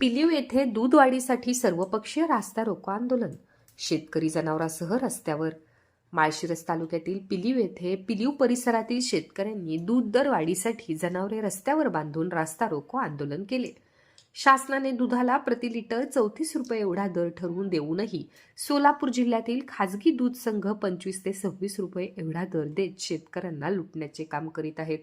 पिलीव येथे दूध वाढीसाठी सर्वपक्षीय रास्ता रोको आंदोलन. शेतकरी जनावरांसह रस्त्यावर. माळशिरस तालुक्यातील पिलीव येथे पिलीव परिसरातील शेतकऱ्यांनी दूध दर वाढीसाठी जनावरे रस्त्यावर बांधून रास्ता रोको आंदोलन केले. शासनाने दुधाला प्रति लिटर चौतीस रुपये एवढा दर ठरवून देऊनही सोलापूर जिल्ह्यातील खाजगी दूध संघ पंचवीस ते सव्वीस रुपये एवढा दर देत शेतकऱ्यांना लुटण्याचे काम करीत आहेत.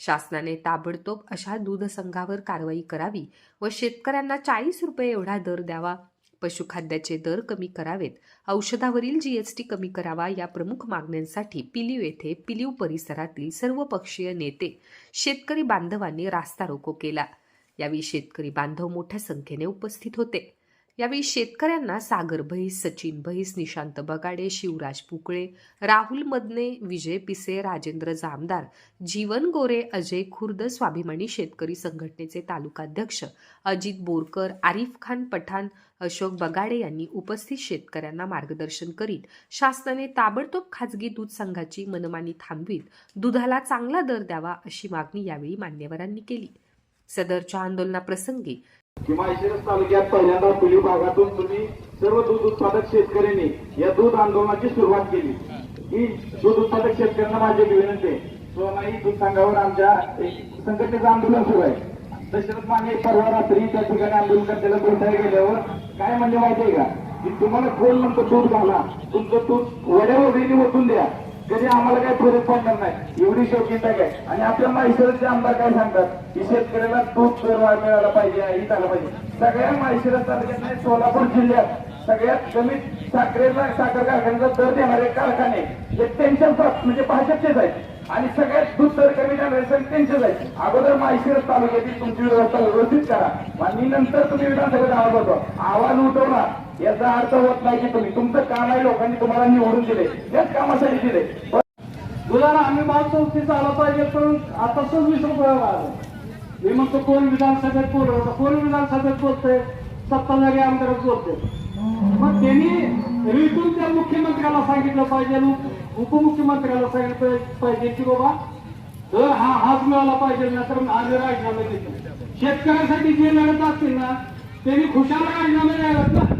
शासनाने ताबडतोब अशा दूध संघावर कारवाई करावी व शेतकऱ्यांना चाळीस रुपये एवढा दर द्यावा. पशुखाद्याचे दर कमी करावेत औषधावरील जीएसटी कमी करावा या प्रमुख मागण्यांसाठी पिलीव येथे पिलीव परिसरातील सर्व पक्षीय नेते शेतकरी बांधवांनी रास्ता रोको केला. यावेळी शेतकरी बांधव मोठ्या संख्येने उपस्थित होते. यावेळी शेतकऱ्यांना सागर भैस सचिन भैस निशांत बगाडे शिवराज पुकळे राहुल मदने विजय पिसे राजेंद्र जामदार जीवन गोरे अजय खुर्द स्वाभिमानी शेतकरी संघटनेचे तालुकाध्यक्ष अजित बोरकर आरिफ खान पठाण अशोक बगाडे यांनी उपस्थित शेतकऱ्यांना मार्गदर्शन करीत शासनाने ताबडतोब खाजगी दूध संघाची मनमानी थांबवीत दुधाला चांगला दर द्यावा अशी मागणी यावेळी मान्यवरांनी केली. सदरच्या आंदोलनाप्रसंगी. किंवा माळशिरस तालुक्यात पहिल्यांदा पुली भागातून तुम्ही सर्व दूध उत्पादक शेतकऱ्यांनी या दूध आंदोलनाची सुरुवात केली. ही दूध उत्पादक शेतकऱ्यांना माझी विनंती आहे. सोनाई दूध संघावर आमच्या एक संघटनेचं आंदोलन सुरू आहे. दशरथ माने परवा रात्री त्या ठिकाणी आंदोलन करताना भेटायला गेल्यावर काय म्हणजे माहितीये का? की तुम्हाला कोण म्हणतो दूध घाला? तुमचं दूध वड्यावर ओतून द्या. कधी आम्हाला काही फरक पडणार नाही. एवढी शौकीनता काय आणि आपल्या माहिशिरसचे आमदार काय सांगतात? की शेतकऱ्याला दूध दरवाढ मिळाला पाहिजे हित आलं पाहिजे. सगळ्या माहिशिरस तालुक्यात सोलापूर जिल्ह्यात. सगळ्यात कमी साखरेला साखर कारखान्याचा दर देणारे कारखाने हे त्यांच्या म्हणजे भाजपचेच आहेत. आणि सगळ्यात दूध दर कमी देणारे सगळे त्यांचेच आहेत. अगोदर माहिशिरस तालुक्याची तुमची व्यवस्था व्यवस्थित करा. आणि नंतर तुम्ही विधानसभेत आवाज होतो आवाज उठवणार. याचा अर्थ होत नाही की तुम्ही. तुमचं काम आहे लोकांनी तुम्हाला निवडून दिले. त्याच कामासाठी दिले. तुला आम्ही भाव आला पाहिजे पण आता सव्वीस रुपये आलं मी म्हणतो कोण विधानसभेत बोलवतो कोण विधानसभेत बोलतोय? सत्ता जागे आमदारच बोलते मग त्यांनी रिटून त्या मुख्यमंत्र्याला सांगितलं पाहिजे उपमुख्यमंत्र्याला सांगितलं पाहिजे की बाबा दर हा हाच मिळाला पाहिजे ना तर आम्ही राजीनामे देतो. शेतकऱ्यासाठी जे लढत असतील ना त्यांनी खुशाल राजीनामे द्यायला ना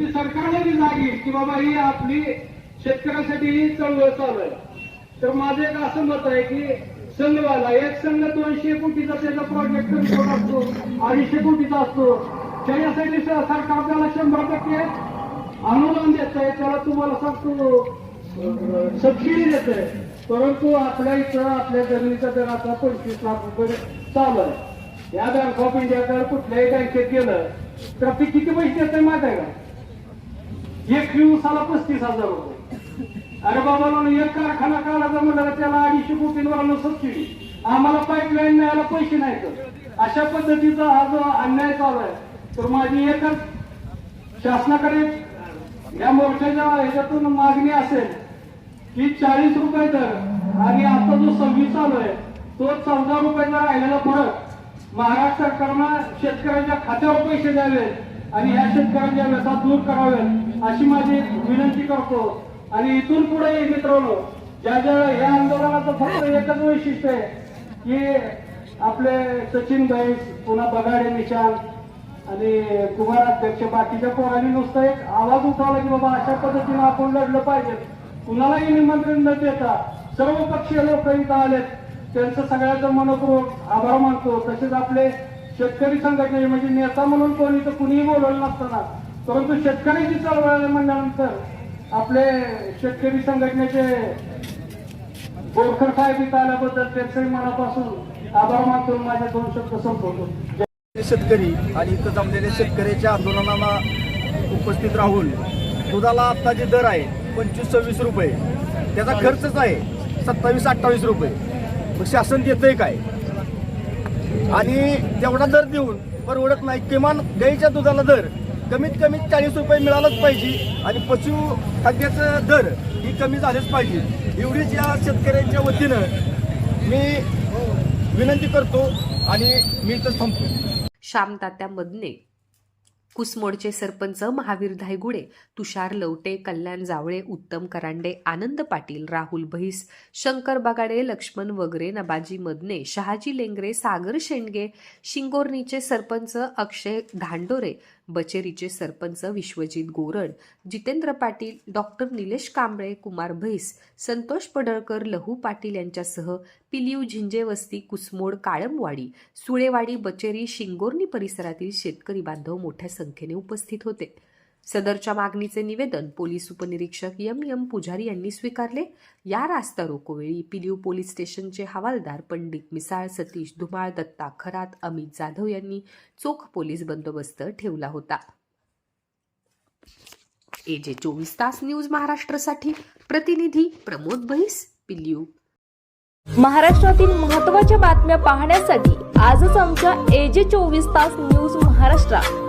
ती सरकारला बी लागली की बाबा ही आपली शेतकऱ्यासाठी ही चळवळ चालू आहे. तर माझं एक असं मत आहे की संघवाला एक संघ दोनशे कोटीचा त्याचा प्रोजेक्ट असतो अडीचशे कोटीचा असतो. त्याच्यासाठी सरकार त्याला शंभर टक्के अनुदान देत आहे. त्याला तुम्हाला सांगतो सबसिडी देत आहे. परंतु आपल्या इथं आपल्या जमिनीचा दर आता पंचवीस लाख रुपये चालू आहे. या बँक ऑफ इंडियाकडे कुठल्याही बँकेत गेलं तर ते किती पैसे देते माहिती आहे का? एक दिवसाला पस्तीस हजार रुपये. अरे बाबा एक कारखाना काढायचा म्हणलं त्याला अडीचशे कोटींवर सबसिडी आम्हाला पाईपलाईन न्यायला पैसे नाहीत. अशा पद्धतीचा हा जो अन्याय चालू आहे तर माझी एकच शासनाकडे या मोर्चाच्या ह्याच्यातून मागणी असेल की चाळीस रुपये दर आणि आता जो सव्वीस चालू आहे तो चौदा रुपयाचा राहिलेला फरक महाराष्ट्र सरकारनं शेतकऱ्यांच्या खात्यावर पैसे द्यावे आणि ह्या शेतकऱ्यांच्या व्यथा दूर कराव्यात अशी माझी विनंती करतो. आणि इथून पुढे मित्रांनो ज्या ज्या या आंदोलनाचं फक्त एकच वैशिष्ट्य आहे की आपले सचिन भाई पुन्हा बगाडे निशान आणि कुमार अध्यक्ष बाकीच्या पोरांनी नुसतं एक आवाज उठवला की बाबा अशा पद्धतीने आपण लढलं पाहिजे. कुणालाही निमंत्रण न देता सर्व पक्षीय लोक इथं आलेत. त्यांचं सगळ्याचं मनपूर्वक आभार मानतो. तसेच आपले शेतकरी संघटने म्हणजे नेता म्हणून कोणी तर कुणीही बोलवलं नसताना परंतु शेतकऱ्यांची चळवळ म्हणल्यानंतर आपले शेतकरी संघटनेचे बोरकर साहेब इथं आल्याबद्दल त्यांचंही मनापासून आभार मानतो माझ्या दोन शब्द संपवतो. शेतकरी आणि इथं जमलेल्या शेतकऱ्याच्या आंदोलनाला उपस्थित राहून दुधाला आत्ता जे दर आहे पंचवीस सव्वीस रुपये. त्याचा खर्चच आहे सत्तावीस अठ्ठावीस रुपये. मग शासन देतंय काय? आणि तेवढा दर देऊन परवडत नाही किमान गाईच्या दुधाला दर कमीत कमी चाळीस रुपये मिळालंच पाहिजे आणि पशु खाद्याचं दर ही कमी झालेच पाहिजे. एवढीच या शेतकऱ्यांच्या वतीनं मी विनंती करतो आणि मी तर थांबतो. श्यामतात्या मदने कुसमोडचे सरपंच महावीर धायगुडे तुषार लवटे कल्याण जावळे उत्तम करांडे आनंद पाटील राहुल भैस शंकर बगाडे लक्ष्मण वगरे नबाजी मदने शहाजी लेंगरे सागर शेंडगे शिंगोर्णीचे सरपंच अक्षय धांडोरे बचेरीचे सरपंच विश्वजित गोरड जितेंद्र पाटील डॉक्टर निलेश कांबळे कुमार भैस संतोष पडळकर लहू पाटील यांच्यासह पिलिव झिंजे वस्ती कुसमोड काळमवाडी सुळेवाडी बचेरी शिंगोर्णी परिसरातील शेतकरी बांधव मोठ्या संख्येने उपस्थित होते. सदरच्या मागणीचे निवेदन पोलीस उपनिरीक्षक यम एम पुजारी यांनी स्वीकारले. या रास्ता रोकोवेळी पिलिव पोलीस स्टेशनचे हवालदार पंडित मिसाळ सतीश धुमाळ दत्ता खरात अमित जाधव यांनी चोख पोलीस बंदोबस्त ठेवला होता. एजे चोवीस तास न्यूज महाराष्ट्रासाठी प्रतिनिधी प्रमोद भैस पिल्यू महाराष्ट्रातील महत्त्वाच्या बातम्या पाहण्यासाठी आजच आमच्या एजे चोवीस तास न्यूज महाराष्ट्र.